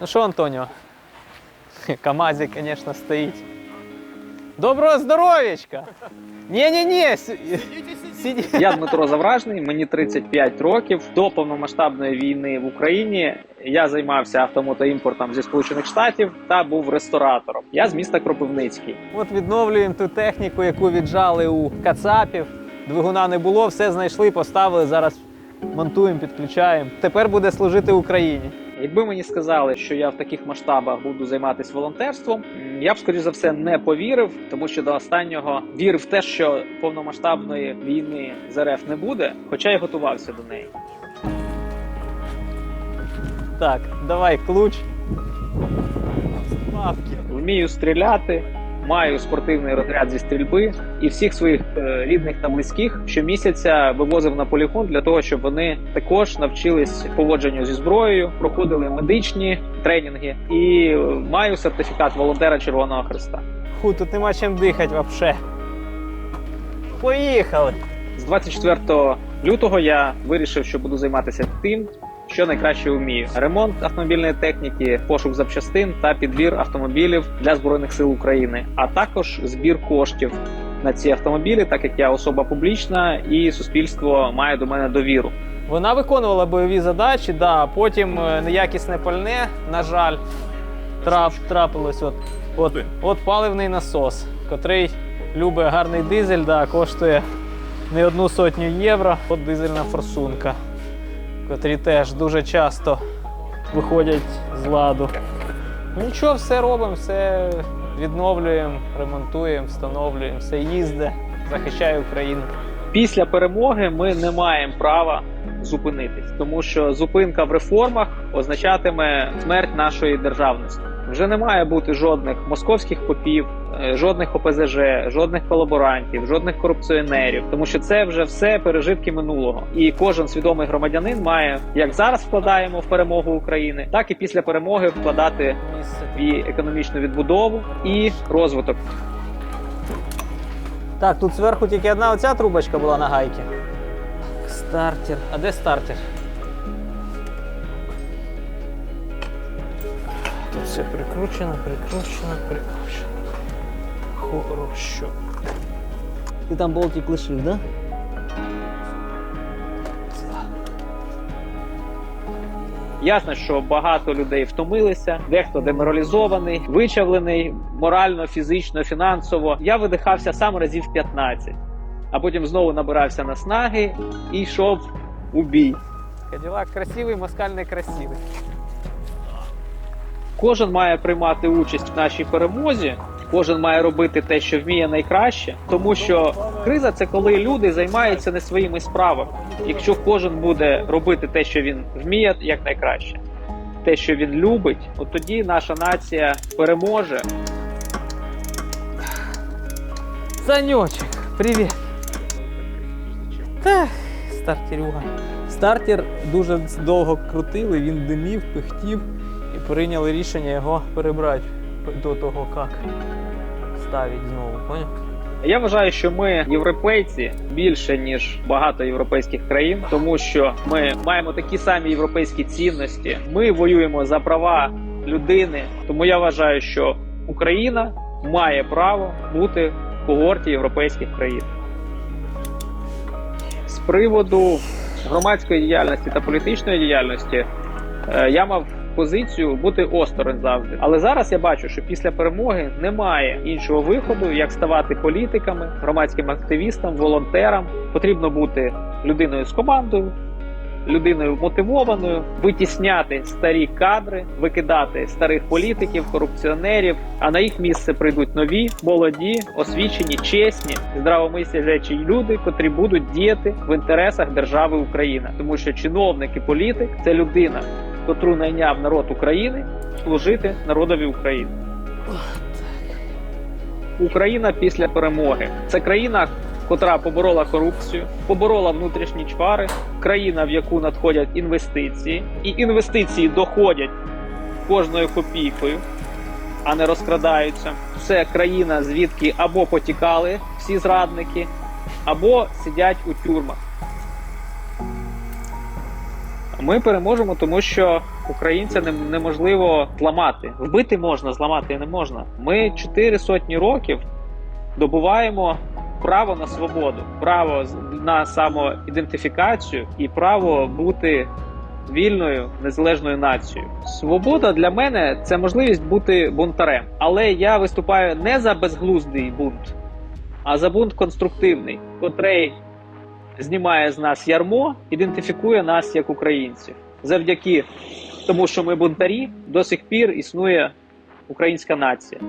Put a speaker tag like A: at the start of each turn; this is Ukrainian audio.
A: Ну що, Антоніо? Камазик, звісно, стоїть. Доброго здоров'ячка! Ні-ні-ні! Сидіть.
B: Я Дмитро Завражний, мені 35 років. До повномасштабної війни в Україні я займався автомотоімпортом зі Сполучених Штатів та був ресторатором. Я з міста Кропивницький.
A: От відновлюємо ту техніку, яку віджали у Кацапів. Двигуна не було, все знайшли, поставили. Зараз монтуємо, підключаємо. Тепер буде служити Україні.
B: Якби мені сказали, що я в таких масштабах буду займатися волонтерством, я б скоріш за все не повірив, тому що до останнього вірив в те, що повномасштабної війни з РФ не буде, хоча й готувався до неї.
A: Так, давай ключ.
B: Вмію стріляти, маю спортивний розряд зі стрільби і всіх своїх е, рідних та близьких щомісяця вивозив на полігон для того, щоб вони також навчились поводженню зі зброєю, проходили медичні тренінги і е, маю сертифікат волонтера Червоного Христа.
A: Фу, тут нема чим дихати вообще. Поїхали!
B: З 24 лютого я вирішив, що буду займатися тим, що найкраще вмію: ремонт автомобільної техніки, пошук запчастин та підбір автомобілів для збройних сил України, а також збір коштів на ці автомобілі, так як я особа публічна і суспільство має до мене довіру.
A: Вона виконувала бойові задачі, да, потім е, неякісне пальне, на жаль, трап, трапилось. От, от, от паливний насос, котрий любить гарний дизель, да, коштує не одну сотню євро. От дизельна форсунка, котрі теж дуже часто виходять з ладу. Ну нічого, все робимо, все відновлюємо, ремонтуємо, встановлюємо, все їздить, захищає Україну.
B: Після перемоги ми не маємо права зупинитись, тому що зупинка в реформах означатиме смерть нашої державності. Вже не має бути жодних московських попів, е, жодних ОПЗЖ, жодних колаборантів, жодних корупціонерів, тому що це вже все пережитки минулого. І кожен свідомий громадянин має як зараз вкладаємо в перемогу України, так і після перемоги вкладати
A: Місце.
B: в її економічну відбудову і розвиток.
A: Так, тут зверху тільки одна оця трубочка була на гайці. Стартер. А де стартер? Все прикручено, прикручено, прикручено. Хорошо. Ти там болтик лишив, да?
B: Ясно, що багато людей втомилися, дехто деморалізований, вичавлений морально, фізично, фінансово. Я видихався сам разів 15, а потім знову набирався наснаги і йшов у бій.
A: Каділак красивий, москаль не красивий.
B: Кожен має приймати участь в нашій перемозі. Кожен має робити те, що вміє найкраще, тому що криза це коли люди займаються не своїми справами. Якщо кожен буде робити те, що він вміє, як найкраще, те, що він любить, от тоді наша нація переможе.
A: Санечек, привіт. Та, стартерюга. Стартер дуже довго крутили, він димів, пихтів і прийняли рішення його перебрати до того, як ставить знову. Поняв?
B: Я вважаю, що ми європейці більше ніж багато європейських країн, тому що ми маємо такі самі європейські цінності. Ми воюємо за права людини. Тому я вважаю, що Україна має право бути в когорті європейських країн. З приводу громадської діяльності та політичної діяльності е, я мав позицію бути осторонь завжди. Але зараз я бачу, що після перемоги немає іншого виходу, як ставати політиками, громадським активістам, волонтерам. Потрібно бути людиною з командою, людиною мотивованою, витісняти старі кадри, викидати старих політиків, корупціонерів. А на їх місце прийдуть нові, молоді, освічені, чесні, здравомислячі люди, котрі будуть діяти в інтересах держави Україна, тому що чиновник і політик це людина, котру найняв народ України служити народові України. Україна після перемоги це країна, котра поборола корупцію, поборола внутрішні чвари, країна, в яку надходять інвестиції, і інвестиції доходять кожною копійкою, а не розкрадаються. Це країна, звідки або потікали всі зрадники, або сидять у тюрмах. Ми переможемо, тому що українця неможливо зламати. Вбити можна, зламати не можна. Ми чотири сотні років добуваємо право на свободу, право на самоідентифікацію і право бути вільною незалежною нацією. Свобода для мене це можливість бути бунтарем, але я виступаю не за безглуздий бунт, а за бунт конструктивний, котрий знімає з нас ярмо, ідентифікує нас як українців. Завдяки тому, що ми бунтарі, до сих пір існує українська нація.